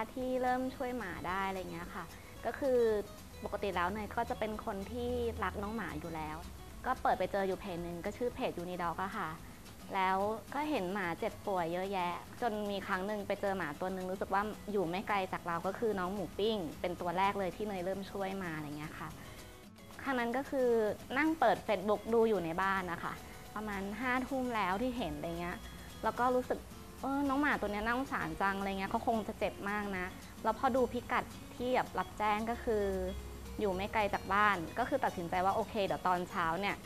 นะคะที่เริ่มช่วยหมาได้อะไรเงี้ยค่ะ ก็คือปกติแล้วเนยก็จะเป็นคนที่รักน้องหมาอยู่แล้ว ก็เปิดไปเจออยู่เพจหนึ่งก็ชื่อเพจยูนิดอกอะค่ะ แล้วก็เห็นหมาเจ็บป่วยเยอะแยะ จนมีครั้งหนึ่งไปเจอหมาตัวหนึ่งรู้สึกว่าอยู่ไม่ไกลจากเราก็คือน้องหมูปิ้ง เป็นตัวแรกเลยที่เนยเริ่มช่วยมาอะไรเงี้ยค่ะครั้งนั้นก็คือนั่งเปิด Facebook ดูอยู่ในบ้านนะคะ ประมาณห้าทุ่มแล้วที่เห็นอะไรเงี้ย แล้วก็รู้สึก เออน้องหมาตัวเนี้ยน่าสงสารจังอะไรเงี้ยเขาคงจะเจ็บมากนะ แล้วพอดูพิกัดที่แบบรับแจ้งก็คือ อยู่ไม่ไกลจากบ้าน ก็คือตัดสินใจว่าโอเคเดี๋ยวตอนเช้าเนี่ย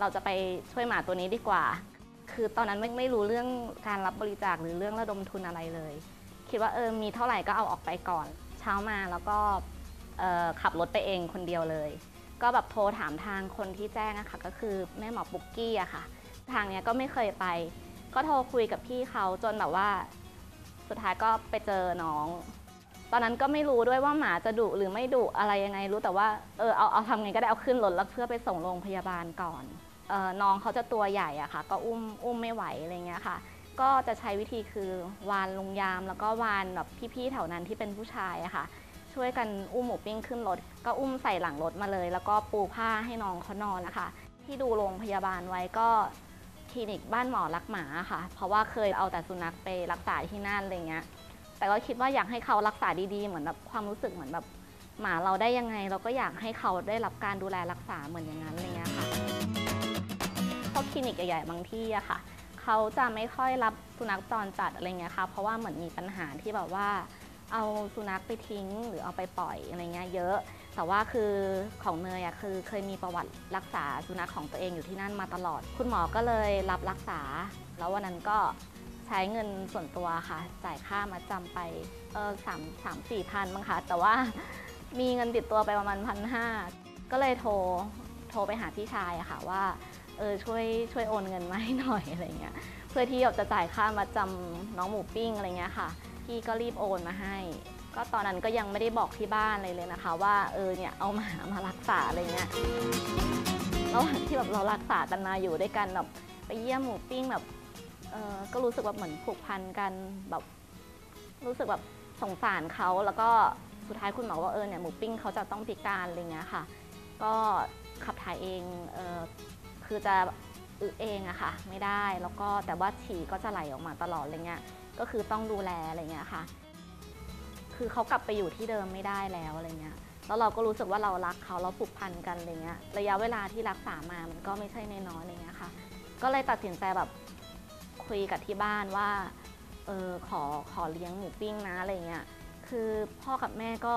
เราจะไปช่วยหมาตัวนี้ดีกว่า คือตอนนั้นไม่ไม่รู้เรื่องการรับบริจาคหรือเรื่องระดมทุนอะไรเลย คิดว่าเออมีเท่าไหร่ก็เอาออกไปก่อน เช้ามาแล้วก็ขับรถไปเองคนเดียวเลย ก็แบบโทรถามทางคนที่แจ้งอะค่ะ ก็คือแม่หมอปุกกี้อะค่ะ ทางเนี้ยก็ไม่เคยไป ก็โทรคุยกับพี่เขาจนแบบว่า สุดท้ายก็ไปเจอน้อง ตอนนั้นก็ไม่รู้ด้วยว่าหมาจะดุหรือไม่ดุอะไรยังไงรู้แต่ว่าเออเอาเอาทำไงก็ได้เอาขึ้นรถแล้วเพื่อไปส่งโรงพยาบาลก่อนเออน้องเขาจะตัวใหญ่อะค่ะ ก็อุ้มอุ้มไม่ไหวอะไรเงี้ยค่ะ ก็จะใช้วิธีคือวานลุงยามแล้วก็วานแบบพี่ๆแถวนั้นที่เป็นผู้ชายอะค่ะ ช่วยกันอุ้มหมูปิ้งขึ้นรถก็อุ้มใส่หลังรถมาเลย แล้วก็ปูผ้าให้น้องเขานอนนะคะ ที่ดูโรงพยาบาลไว้ก็ ลินิกบ้านหมอรักหมาค่ะ เพราะว่าเคยเอาแต่สุนัขไปรักษาที่นั่นอะไรเงี้ย แต่ก็คิดว่าอยากให้เขารักษาดีๆ เหมือนแบบความรู้สึกเหมือนแบบหมาเราได้ยังไง เราก็อยากให้เขาได้รับการดูแลรักษาเหมือนอย่างนั้นอะไรเงี้ยค่ะเพราะคลินิกใหญ่ๆบางที่อะค่ะ เขาจะไม่ค่อยรับสุนัขจรจัดอะไรเงี้ยค่ะ เพราะว่าเหมือนมีปัญหาที่แบบว่า เอาสุนัขไปทิ้งหรือเอาไปปล่อยอะไรเงี้ยเยอะ แต่ว่าคือของเนยอะคือเคยมีประวัติรักษาสุนัขของตัวเองอยู่ที่นั่นมาตลอด คุณหมอก็เลยรับรักษา แล้ววันนั้นก็ใช้เงินส่วนตัวค่ะ จ่ายค่ามาจำไปเออสามสามสี่พันมั้งคะแต่ว่ามีเงินติดตัวไปประมาณพันห้าก็เลยโทรโทรไปหาพี่ชายอะค่ะว่าเออช่วยช่วยโอนเงินมาให้หน่อยอะไรเงี้ยเพื่อที่จะจ่ายค่ามาจำน้องหมูปิ้งอะไรเงี้ยค่ะ พี่ก็รีบโอนมาให้ ก็ตอนนั้นก็ยังไม่ได้บอกที่บ้านเลยเลยนะคะ ว่าเออเนี่ยเอาหมามารักษาอะไรเงี้ยระหว่างที่แบบเรารักษากันมาอยู่ด้วยกันแบบไปเยี่ยมหมูปิ้งแบบเออก็รู้สึกแบบเหมือนผูกพันกันแบบรู้สึกแบบสงสารเขาแล้วก็สุดท้ายคุณหมอว่าเออเนี่ยหมูปิ้งเขาจะต้องพิการอะไรเงี้ยค่ะ ก็ขับถ่ายเองเออคือจะอึเองอะค่ะ ไม่ได้แล้วก็แต่ว่าฉี่ก็จะไหลออกมาตลอดอะไรเงี้ยก็คือต้องดูแลอะไรเงี้ยค่ะ คือเขากลับไปอยู่ที่เดิมไม่ได้แล้วอะไรเงี้ยแล้วเราก็รู้สึกว่าเรารักเขาเราผูกพันกันอะไรเงี้ยระยะเวลาที่รักษามามันก็ไม่ใช่นน้อยอะไรเงี้ยค่ะ ก็เลยตัดสินใจแบบคุยกับที่บ้านว่าเออขอขอเลี้ยงหมูปิ้งนะอะไรเงี้ยคือพ่อกับแม่ก็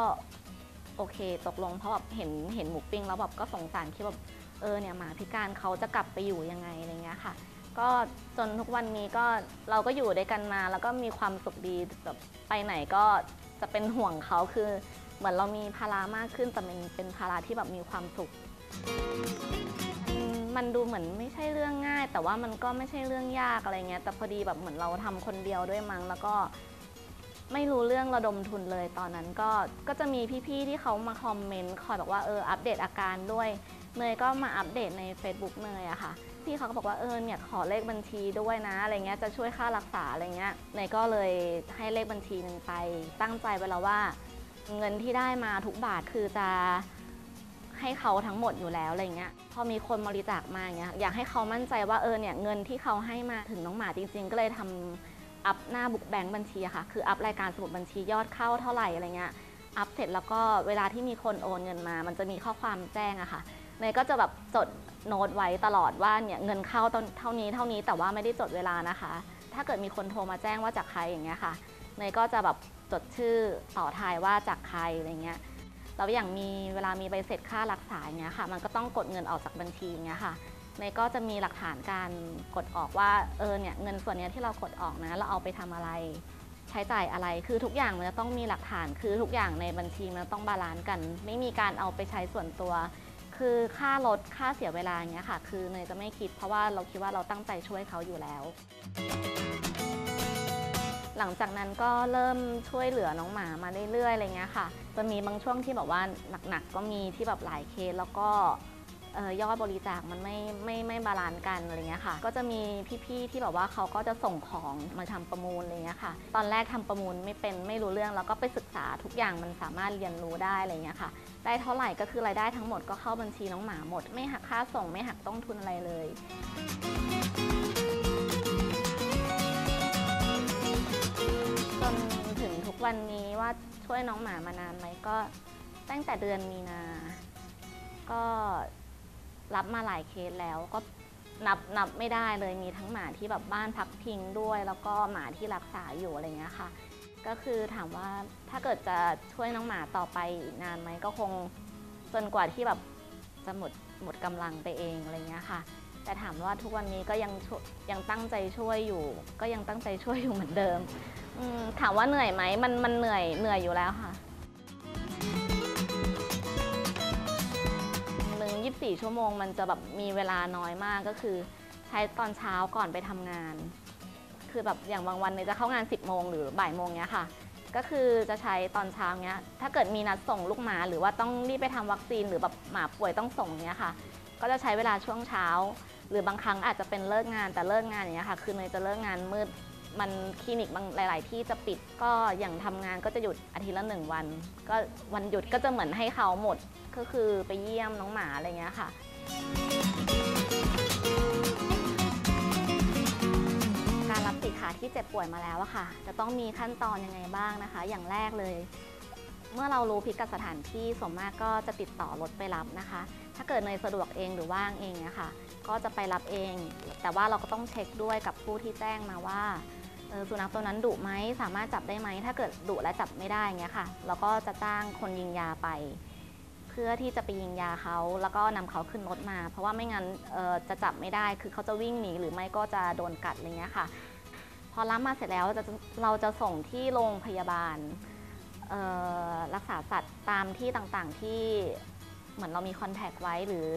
โอเคตกลงเพราะแบบเห็นเห็นหมูปิ้งแล้วแบบก็สงสารคิดแบบเออเนี่ยหมาพิการเขาจะกลับไปอยู่ยังไงอะไรเงี้ยค่ะ ก็จนทุกวันนี้ก็เราก็อยู่ด้วยกันมาแล้วก็มีความสุขดีแบบไปไหนก็ จะเป็นห่วงเขาคือเหมือนเรามีภาระมากขึ้นแต่มันเป็นภาระที่แบบมีความสุข มันดูเหมือนไม่ใช่เรื่องง่าย แต่ว่ามันก็ไม่ใช่เรื่องยากอะไรเงี้ยแต่พอดีแบบเหมือนเราทำคนเดียวด้วยมั้งแล้วก็ไม่รู้เรื่องระดมทุนเลยตอนนั้นก็ก็จะมีพี่ๆที่เขามาคอมเมนต์คอยบอกว่าเอออัปเดตอาการด้วยเนยก็มาอัปเดตใน Facebook เนยอะค่ะ พี่เขาก็บอกว่าเออเนี่ยขอเลขบัญชีด้วยนะอะไรเงี้ยจะช่วยค่ารักษาอะไรเงี้ยเนยก็เลยให้เลขบัญชีหนึ่งไป ตั้งใจไว้แล้วว่า เงินที่ได้มาทุกบาทคือจะให้เขาทั้งหมดอยู่แล้วอะไรเงี้ยพอมีคนบริจาคมาอย่างเงี้ยอยากให้เขามั่นใจว่าเออเนี่ยเงินที่เขาให้มาถึงน้องหมาจริง ๆ ก็เลยทำอัพหน้าบุ๊กแบงค์บัญชีค่ะ คืออัพรายการสมุดบัญชียอดเข้าเท่าไหร่อะไรเงี้ยอัพเสร็จแล้วก็เวลาที่มีคนโอนเงินมา มันจะมีข้อความแจ้งอะค่ะ เนยก็จะแบบจดโน้ตไว้ตลอดว่าเนี่ยเงินเข้าตอนเท่านี้เท่านี้แต่ว่าไม่ได้จดเวลานะคะ ถ้าเกิดมีคนโทรมาแจ้งว่าจากใครอย่างเงี้ยค่ะเนยก็จะแบบจดชื่อต่อท้ายว่าจากใครอะไรเงี้ยแล้วอย่างมีเวลามีใบเสร็จค่ารักษาอย่างเงี้ยค่ะ มันก็ต้องกดเงินออกจากบัญชีอย่างเงี้ยค่ะเนยก็จะมีหลักฐานการกดออกว่าเออเนี่ยเงินส่วนนี้ที่เรากดออกนะเราเอาไปทำอะไร ใช้จ่ายอะไรคือทุกอย่างมันจะต้องมีหลักฐานคือทุกอย่างในบัญชีมันต้องบาลานซ์กัน ไม่มีการเอาไปใช้ส่วนตัว คือค่ารถค่าเสียเวลาอย่างเงี้ยค่ะ คือเนยจะไม่คิดเพราะว่าเราคิดว่าเราตั้งใจช่วยเขาอยู่แล้ว หลังจากนั้นก็เริ่มช่วยเหลือน้องหมามาเรื่อยๆอะไรเงี้ยค่ะจะมีบางช่วงที่แบบว่าหนักๆก็มีที่แบบหลายเคสแล้วก็ ยอดบริจาคมันไม่ไม่ไม่บาลานซ์กันอะไรเงี้ยค่ะ ก็จะมีพี่ๆที่แบบว่าเขาก็จะส่งของมาทำประมูลอะไรเงี้ยค่ะ ตอนแรกทำประมูลไม่เป็นไม่รู้เรื่อง แล้วก็ไปศึกษาทุกอย่างมันสามารถเรียนรู้ได้อะไรเงี้ยค่ะ ได้เท่าไหร่ก็คือรายได้ทั้งหมดก็เข้าบัญชีน้องหมาหมด ไม่หักค่าส่งไม่หักต้นทุนอะไรเลยจนถึงทุกวันนี้ว่าช่วยน้องหมามานานไหมก็ตั้งแต่เดือนมีนา ก็ รับมาหลายเคสแล้วก็นับนับไม่ได้เลยมีทั้งหมาที่แบบบ้านพักพิงด้วย แล้วก็หมาที่รักษาอยู่อะไรเงี้ยค่ะ ก็คือถามว่าถ้าเกิดจะช่วยน้องหมาต่อไปอีกนานไหมก็คงจนกว่าที่แบบจะหมดหมดกำลังไปเองอะไรเงี้ยค่ะ แต่ถามว่าทุกวันนี้ก็ยังยังตั้งใจช่วยอยู่ ก็ยังตั้งใจช่วยอยู่เหมือนเดิมถามว่าเหนื่อยไหมมันมันเหนื่อยเหนื่อยอยู่แล้วค่ะ สี่ชั่วโมง มันจะแบบมีเวลาน้อยมากก็คือ ใช้ตอนเช้าก่อนไปทำงาน คือแบบอย่างบางวันเนี่ยจะเข้างาน 10บโมงหรือบ่ายโมงเนี้ยค่ะ ก็คือจะใช้ตอนเช้าเนี้ย ถ้าเกิดมีนัดส่งลูกหมา หรือว่าต้องรีบไปทำวัคซีนหรือแบบหมาป่วยต้องส่งเนี้ยค่ะ ก็จะใช้เวลาช่วงเช้า หรือบางครั้งอาจจะเป็นเลิกงานแต่เลิกงานอย่างเงี้ยค่ะ คือเนยจะเลิกงานมืด มันคลินิกบางหลาย ๆ ที่จะปิดก็อย่างทำงานก็จะหยุดอาทิตย์ละหนึ่งวัน ก็วันหยุดก็จะเหมือนให้เขาหมดก็คือไปเยี่ยมน้องหมาอะไรเงี้ยค่ะ การรับสิทธิ์ขาที่เจ็บป่วยมาแล้วอะค่ะ จะต้องมีขั้นตอนยังไงบ้างนะคะ อย่างแรกเลย เมื่อเรารู้พิกัดสถานที่ส่วนมากก็จะติดต่อรถไปรับนะคะ ถ้าเกิดเนยสะดวกเองหรือว่างเองเนี่ยค่ะก็จะไปรับเอง แต่ว่าเราก็ต้องเช็คด้วยกับผู้ที่แจ้งมาว่า สุนัขตัวนั้นดุไหมสามารถจับได้ไหมถ้าเกิดดุและจับไม่ได้เงี้ยค่ะเราก็จะจ้างคนยิงยาไป เพื่อที่จะไปยิงยาเขาแล้วก็นำเขาขึ้นรถมา เพราะว่าไม่งั้นจะจับไม่ได้คือเขาจะวิ่งหนีหรือไม่ก็จะโดนกัดอะไรเงี้ยค่ะ พอรับมาเสร็จแล้วจะเราจะส่งที่โรงพยาบาลรักษาสัตว์ตามที่ต่างๆที่เหมือนเรามีคอนแทคไว้หรือ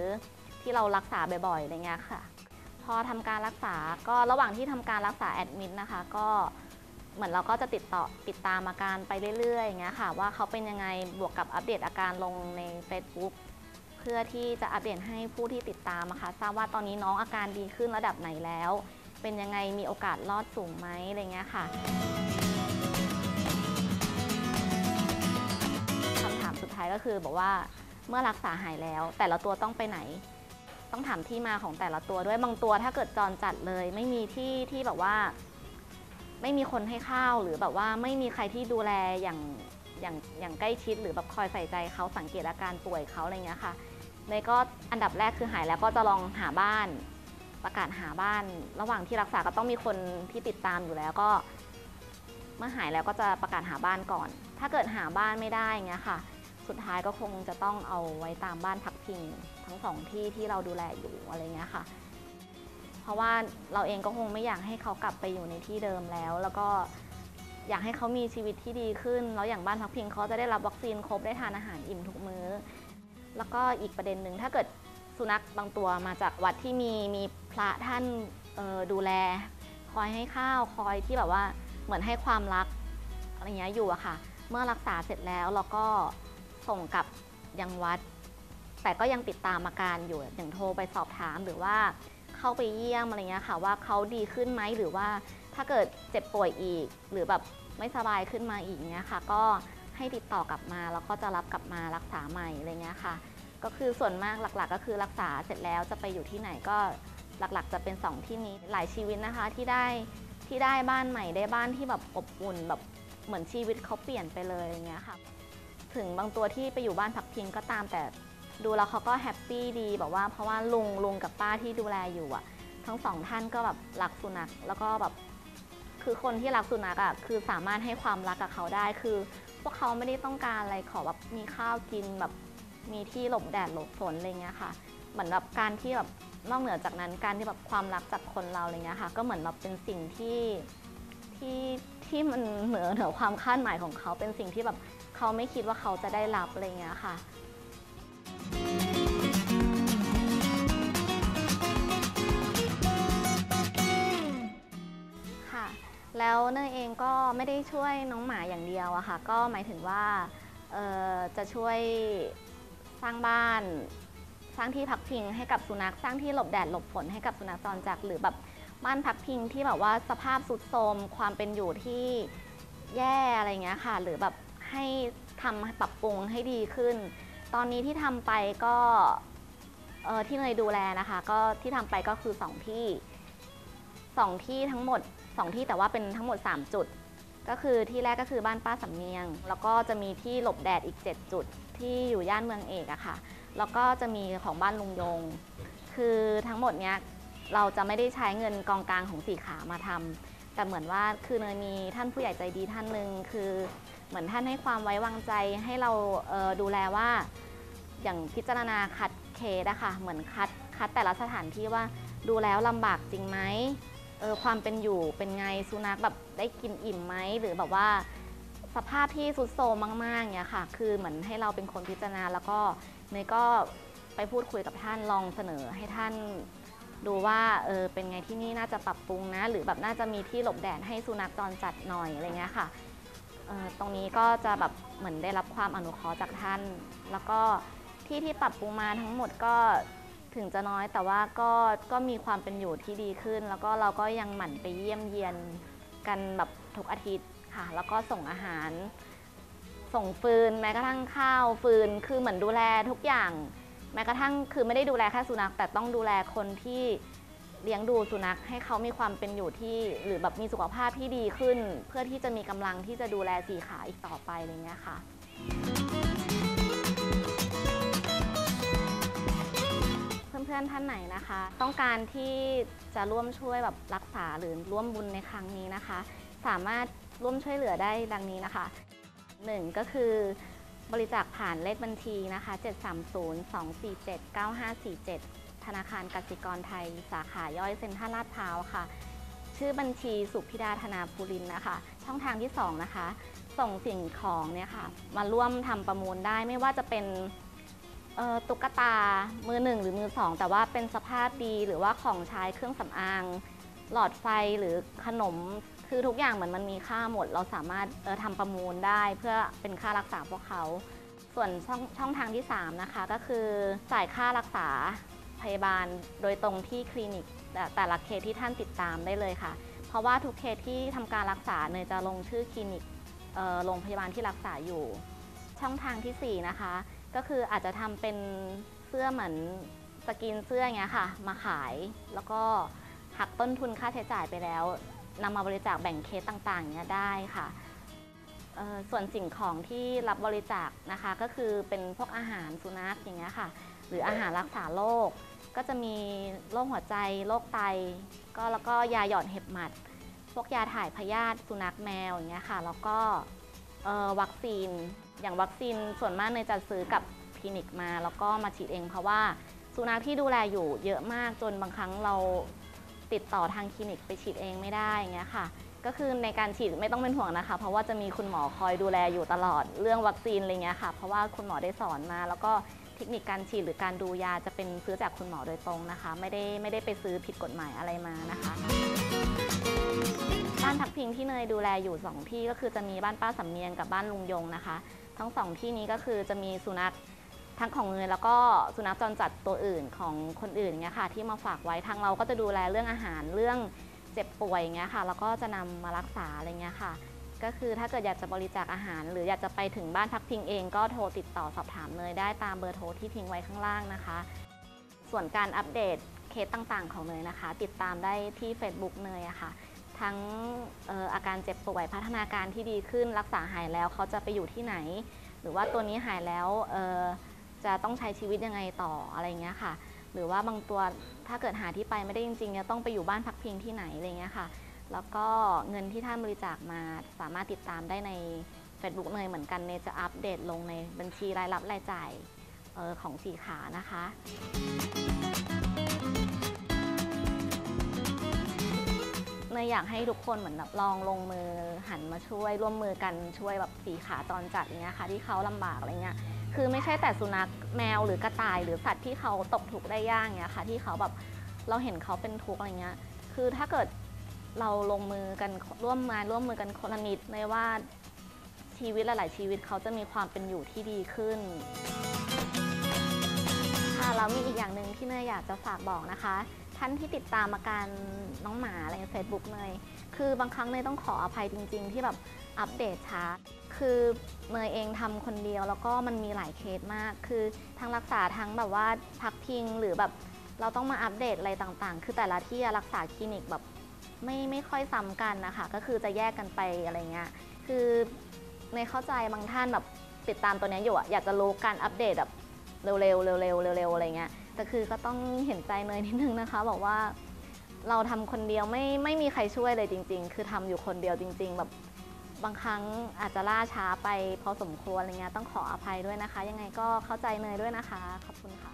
ที่เรารักษาบ่อยๆอะไรเงี้ยค่ะ พอทำการรักษาก็ระหว่างที่ทำการรักษาแอดมิดนะคะ ก็เหมือนเราก็จะติดต่อติดตามอาการไปเรื่อยๆอย่างเงี้ยค่ะ ว่าเขาเป็นยังไงบวกกับอัปเดตอาการลงใน Facebook เพื่อที่จะอัปเดตให้ผู้ที่ติดตามนะคะทราบว่าตอนนี้น้องอาการดีขึ้นระดับไหนแล้ว เป็นยังไงมีโอกาสรอดสูงไหมอะไรเงี้ยค่ะคำถามสุดท้ายก็คือบอกว่าเมื่อรักษาหายแล้ว แต่ละตัวต้องไปไหน ต้องถามที่มาของแต่ละตัวด้วยบางตัวถ้าเกิดจรจัดเลย ไม่มีที่ที่แบบว่า ไม่มีคนให้ข้าวหรือแบบว่าไม่มีใครที่ดูแลอย่างอย่างอย่างใกล้ชิดหรือแบบคอยใส่ใจเขาสังเกตอาการป่วยเขาอะไรเงี้ยค่ะเนยก็อันดับแรกคือหายแล้วก็จะลองหาบ้าน ประกาศหาบ้าน ระหว่างที่รักษาก็ต้องมีคนที่ติดตามอยู่แล้วก็ เมื่อหายแล้วก็จะประกาศหาบ้านก่อน ถ้าเกิดหาบ้านไม่ได้เงี้ยค่ะ สุดท้ายก็คงจะต้องเอาไว้ตามบ้านพักพิงทั้งสองที่ที่เราดูแลอยู่อะไรเงี้ยค่ะ เพราะว่าเราเองก็คงไม่อยากให้เขากลับไปอยู่ในที่เดิมแล้ว แล้วก็อยากให้เขามีชีวิตที่ดีขึ้น แล้วอย่างบ้านพักพิงเขาจะได้รับวัคซีนครบได้ทานอาหารอิ่มทุกมื้อ แล้วก็อีกประเด็นหนึ่งถ้าเกิดสุนัขบางตัวมาจากวัดที่มีมีพระท่านออดูแล คอยให้ข้าวคอยที่แบบว่าเหมือนให้ความรักอะไรเงี้ยอยู่อะค่ะ เมื่อรักษาเสร็จแล้วเราก็ ส่งกับยังวัด แต่ก็ยังติดตามอาการอยู่อย่างโทรไปสอบถามหรือว่าเข้าไปเยี่ยมอะไรเงี้ยค่ะว่าเขาดีขึ้นไหมหรือว่าถ้าเกิดเจ็บป่วยอีก หรือแบบไม่สบายขึ้นมาอีกเงี้ยค่ะ ก็ให้ติดต่อกลับมาแล้วก็จะรับกลับมารักษาใหม่อะไรเงี้ยค่ะ ก็คือส่วนมากหลักๆ ก็คือรักษาเสร็จแล้วจะไปอยู่ที่ไหนก็หลักๆ จะเป็น 2 ที่นี้หลายชีวิตนะคะที่ได้ที่ได้บ้านใหม่ได้บ้านที่แบบอบอุ่นแบบเหมือนชีวิตเขาเปลี่ยนไปเลยอย่างเงี้ยค่ะ ถึงบางตัวที่ไปอยู่บ้านพักพิงก็ตามแต่ดูแล้วเขาก็แฮปปี้ดีแบบว่าเพราะว่าลุงลุงกับป้าที่ดูแลอยู่อะ ทั้งสองท่านก็แบบรักสุนัขแล้วก็แบบคือคนที่รักสุนัขอะคือสามารถให้ความรักกับเขาได้คือ พวกเขาไม่ได้ต้องการอะไรขอแบบมีข้าวกินแบบมีที่หลบแดดหลบฝนอะไรเงี้ยค่ะเหมือนแบบการที่แบบนอกเหนือจากนั้นการที่แบบความรักจากคนเราอะไรเงี้ยค่ะ ก็เหมือนแบบเป็นสิ่งที่ที่ที่มันเหนือเหนือความคาดหมายของเขาเป็นสิ่งที่แบบ เขาไม่คิดว่าเขาจะได้รับอะไรเงี้ยค่ะ ค่ะ แล้วเนยเองก็ไม่ได้ช่วยน้องหมาอย่างเดียวอะค่ะ ก็หมายถึงว่าจะช่วยสร้างบ้าน สร้างที่พักพิงให้กับสุนัข สร้างที่หลบแดดหลบฝนให้กับสุนัขจรจัดหรือแบบบ้านพักพิงที่แบบว่าสภาพสุดโทรมความเป็นอยู่ที่แย่อะไรเงี้ยค่ะ หรือแบบ ให้ทำปรับปรุงให้ดีขึ้น ตอนนี้ที่ทำไปก็เออที่เนยดูแลนะคะ ก็ที่ทำไปก็คือ 2 ที่ 2 ที่ทั้งหมด 2 ที่แต่ว่าเป็นทั้งหมด 3 จุด ก็คือที่แรกก็คือบ้านป้าสำเนียง แล้วก็จะมีที่หลบแดดอีก 7 จุดที่อยู่ย่านเมืองเอกอะค่ะ แล้วก็จะมีของบ้านลุงยง คือทั้งหมดเนี้ยเราจะไม่ได้ใช้เงินกองกลางของสี่ขามาทำแต่เหมือนว่าคือเนยมีท่านผู้ใหญ่ใจดีท่านหนึ่งคือ เหมือนท่านให้ความไว้วางใจให้เราเออดูแลว่า อย่างพิจารณาคัดเคสอะค่ะเหมือนคัดคัดแต่ละสถานที่ว่าดูแล้วลำบากจริงไหมเออความเป็นอยู่เป็นไงสุนัขแบบได้กินอิ่มไหมหรือแบบว่า สภาพที่สุดโทรมมากๆเนี่ยค่ะ คือเหมือนให้เราเป็นคนพิจารณาแล้วก็เนยก็ไปพูดคุยกับท่านลองเสนอให้ท่านดูว่าเออเป็นไงที่นี่น่าจะปรับปรุงนะ หรือแบบน่าจะมีที่หลบแดดให้สุนัขจรจัดหน่อยอะไรเงี้ยค่ะ เอ่อตรงนี้ก็จะแบบเหมือนได้รับความอนุเคราะห์จากท่าน แล้วก็ที่ที่ปรับปรุงมาทั้งหมดก็ถึงจะน้อยแต่ว่าก็ก็มีความเป็นอยู่ที่ดีขึ้น แล้วก็เราก็ยังหมั่นไปเยี่ยมเยียนกันแบบทุกอาทิตย์ค่ะ แล้วก็ส่งอาหาร ส่งฟืนแม้กระทั่งข้าวฟืนคือเหมือนดูแลทุกอย่าง แม้กระทั่งคือไม่ได้ดูแลแค่สุนัขแต่ต้องดูแลคนที่ เลี้ยงดูสุนัขให้เขามีความเป็นอยู่ที่ หรือแบบมีสุขภาพที่ดีขึ้น เพื่อที่จะมีกำลังที่จะดูแลสีขาอีกต่อไปอะไรเงี้ยค่ะ เพื่อนๆท่านไหนนะคะ ต้องการที่จะร่วมช่วยแบบรักษาหรือร่วมบุญในครั้งนี้นะคะ สามารถร่วมช่วยเหลือได้ดังนี้นะคะหนึ่งก็คือบริจาคผ่านเลขบัญชีนะคะ 730-247-9547 ธนาคารกสิกรไทย สาขาย่อยเซ็นทรัลลาดพร้าวค่ะ ชื่อบัญชีสุพิดาธนาภูรินนะคะ ช่องทางที่ 2 นะคะ ส่งสิ่งของเนี่ยค่ะ มาร่วมทำประมูลได้ไม่ว่าจะเป็นตุ๊กตามือหนึ่งหรือมือสองแต่ว่าเป็นสภาพดีหรือว่าของใช้เครื่องสำอาง หลอดไฟหรือขนมคือทุกอย่างเหมือนมันมีค่าหมด เราสามารถเอ่อทำประมูลได้เพื่อเป็นค่ารักษาพวกเขา ส่วนช่องช่องทางที่ 3 นะคะ ก็คือจ่ายค่ารักษา พยาบาลโดยตรงที่คลินิกแต่ละเคสที่ท่านติดตามได้เลยค่ะ เพราะว่าทุกเคสที่ทำการรักษาเนยจะลงชื่อคลินิกโรงพยาบาลที่รักษาอยู่ ช่องทางทีสี่4 นะคะ ก็คืออาจจะทำเป็นเสื้อเหมือนสกรีนเสื้ออย่างเงี้ยค่ะ มาขายแล้วก็หักต้นทุนค่าใช้จ่ายไปแล้วนำมาบริจาคแบ่งเคสต่างๆเนี้ยได้ค่ะ ส่วนสิ่งของที่รับบริจาคนะคะ ก็คือเป็นพวกอาหารสุนัขอย่างเงี้ยค่ะ หรืออาหารรักษาโรคก็จะมีโรคหัวใจโรคไต ก็แล้วก็ยาหยอดเห็บหมัด พวกยาถ่ายพยาธิสุนัขแมวอย่างเงี้ยค่ะ แล้วก็วัคซีนอย่างวัคซีนส่วนมากเนยจะซื้อกับคลินิกมา แล้วก็มาฉีดเองเพราะว่าสุนัขที่ดูแลอยู่เยอะมากจนบางครั้งเราติดต่อทางคลินิกไปฉีดเองไม่ได้อย่างเงี้ยค่ะ ก็คือในการฉีดไม่ต้องเป็นห่วงนะคะ เพราะว่าจะมีคุณหมอคอยดูแลอยู่ตลอดเรื่องวัคซีนอะไรเงี้ยค่ะ เพราะว่าคุณหมอได้สอนมา แล้วก็เทคนิคการฉีดหรือการดูยาจะเป็นซื้อจากคุณหมอโดยตรงนะคะ ไม่ได้ไม่ได้ไปซื้อผิดกฎหมายอะไรมานะคะบ้านพักพิงที่เนยดูแลอยู่ 2 ที่ก็คือจะมีบ้านป้าสำเนียงกับบ้านลุงยงนะคะ ทั้งสองที่นี้ก็คือจะมีสุนัขทั้งของเนยแล้วก็สุนัขจรจัดตัวอื่นของคนอื่นเงี้ยค่ะ ที่มาฝากไว้ทางเราก็จะดูแลเรื่องอาหารเรื่อง เจ็บป่วยเงี้ยค่ะแล้วก็จะนำมารักษาอะไรเงี้ยค่ะ ก็คือถ้าเกิดอยากจะบริจาคอาหาร หรืออยากจะไปถึงบ้านพักพิงเองก็โทรติดต่อสอบถามเนยได้ตามเบอร์โทรที่ทิ้งไว้ข้างล่างนะคะ ส่วนการอัปเดตเคสต่างๆ ของเนยนะคะ ติดตามได้ที่ Facebook เนยอะค่ะ ทั้งอออาการเจ็บป่วยพัฒนาการที่ดีขึ้นรักษาหายแล้วเขาจะไปอยู่ที่ไหน หรือว่าตัวนี้หายแล้วจะต้องใช้ชีวิตยังไงต่ออะไรเงี้ยค่ะ หรือว่าบางตัวถ้าเกิดหาที่ไปไม่ได้จริงๆจะต้องไปอยู่บ้านพักพิงที่ไหนอะไรเงี้ยค่ะ แล้วก็เงินที่ท่านบริจาคมาสามารถติดตามได้ใน Facebook เนยเหมือนกันเนยจะอัปเดตลงในบัญชีรายรับรายจ่ายออของสีขานะคะ เนยอยากให้ทุกคนเหมือนแบบลองลงมือหันมาช่วยร่วมมือกันช่วยแบบสีขาจรจัดอย่างเงี้ยค่ะ ที่เขาลำบากอะไรเงี้ย คือไม่ใช่แต่สุนัขแมวหรือกระต่าย หรือสัตว์ที่เขาตกทุกข์ได้ยากเงี้ยค่ะ ที่เขาแบบเราเห็นเขาเป็นทุกข์อะไรเงี้ย คือถ้าเกิดเราลงมือกันร่วมมาร่วมมือกันคนละนิดเลยว่าชีวิตหลาย ๆ ชีวิตเขาจะมีความเป็นอยู่ที่ดีขึ้นค่ะแล้วมีอีกอย่างหนึ่งที่เนยอยากจะฝากบอกนะคะ ท่านที่ติดตามอาการน้องหมาอะไรในเฟซบุ๊กเนยคือบางครั้งเนยต้องขออภัยจริง ๆ ที่แบบอัปเดตช้า คือเนยเองทำคนเดียวแล้วก็มันมีหลายเคสมาก คือทั้งรักษาทั้งแบบว่าพักพิงหรือแบบเราต้องมาอัปเดตอะไรต่างๆ คือแต่ละที่รักษาคลินิกแบบไม่ไม่ค่อยซ้ำกันนะคะ ก็คือจะแยกกันไปอะไรเงี้ย คือในเข้าใจบางท่านแบบติดตามตัวเนี้อยู่อะอยากจะรู้การอัปเดตแบบเร็วๆเร็วๆเร็วี้ยแต่คือก็ต้องเห็นใจเนยนิดนึงนะคะ บอกว่าเราทำคนเดียวไม่ไม่มีใครช่วยเลยจริง ๆ คือทำอยู่คนเดียวจริง ๆ แบบบางครั้งอาจจะล่าช้าไปพอสมควรอะไรเงี้ยต้องขออภัยด้วยนะคะ ยังไงก็เข้าใจเนยด้วยนะคะ ขอบคุณค่ะ